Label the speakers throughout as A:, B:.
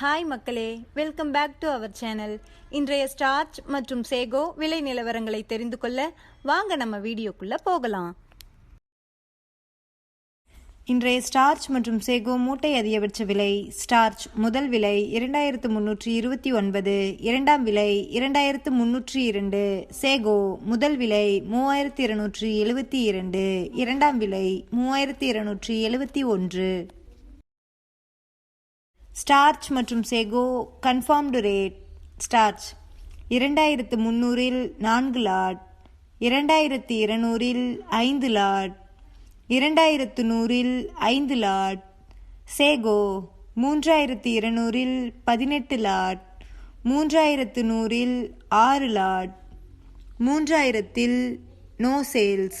A: Hi மக்களே. Welcome back to our channel இன்றைய starch மற்றும் சேகோ விலை நிலவரங்களை தெரிந்து கொள்ள வாங்க நம்ம வீடியோக்குள்ள போகலாம். இன்றைய ஸ்டார்ச் மற்றும் சேகோ மூட்டை அதிகபட்ச விலை ஸ்டார்ச் முதல் விலை இரண்டாயிரத்து முன்னூற்றி இருபத்தி ஒன்பது இரண்டாம் விலை இரண்டாயிரத்து முன்னூற்றி இரண்டு சேகோ முதல் விலை மூவாயிரத்தி இருநூற்றி எழுபத்தி இரண்டு இரண்டாம் விலை மூவாயிரத்தி இருநூற்றி எழுபத்தி ஒன்று. ஸ்டார்ச் மற்றும் செகோ கன்ஃபார்ம்டு ரேட் ஸ்டார்ச் இரண்டாயிரத்து முந்நூறில் நான்கு லாட் இரண்டாயிரத்து இருநூறில் ஐந்து லாட் இரண்டாயிரத்து நூறில் ஐந்து லாட் சேகோ மூன்றாயிரத்து இருநூறில் பதினெட்டு லாட் மூன்றாயிரத்து நூறில் ஆறு lot மூன்றாயிரத்தில் no sales.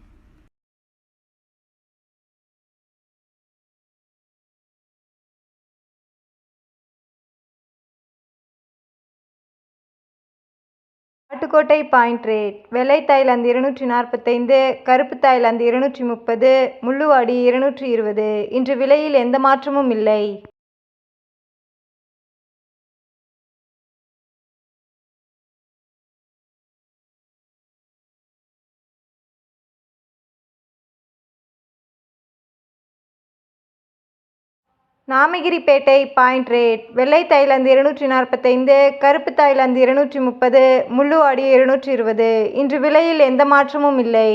A: Kattukottai point rate. வெள்ளை தாய்லாந்து இருநூற்றி நாற்பத்தைந்து கருப்பு தாய்லாந்து இருநூற்றி முப்பது முள்ளுவாடி இருநூற்றி இருபது. இன்று விலையில் எந்த மாற்றமும் இல்லை. நாமகிரிப்பேட்டை பாயிண்ட் ரேட் வெள்ளை தாய்லாந்து இருநூற்றி நாற்பத்தைந்து கருப்பு தாய்லாந்து இருநூற்றி முப்பது முள்ளுவாடி இருநூற்றி இருபது. இன்று விலையில் எந்த மாற்றமும் இல்லை.